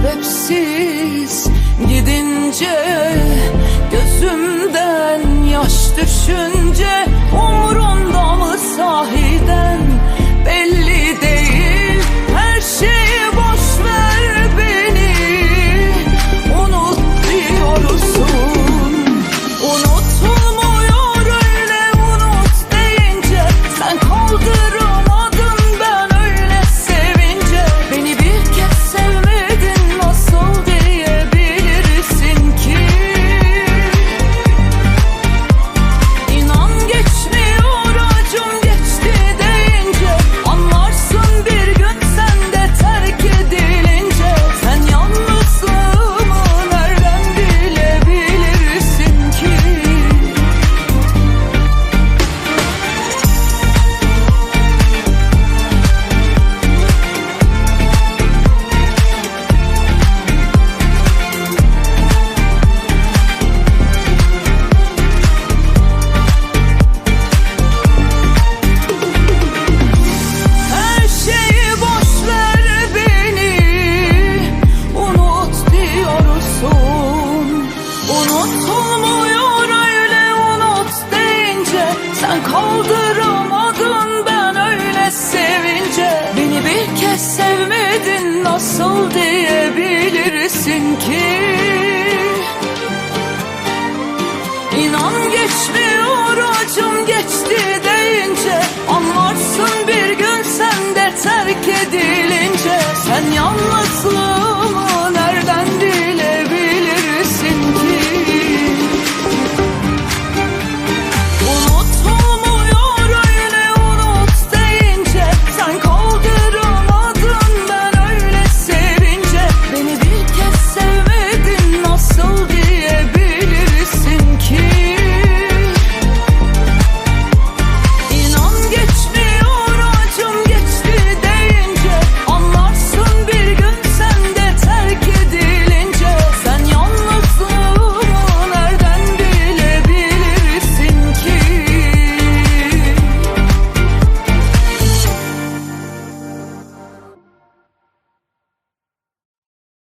sebepsiz gidince gözümden yaş düşün. Sevmedin nasıl diyebilirsin ki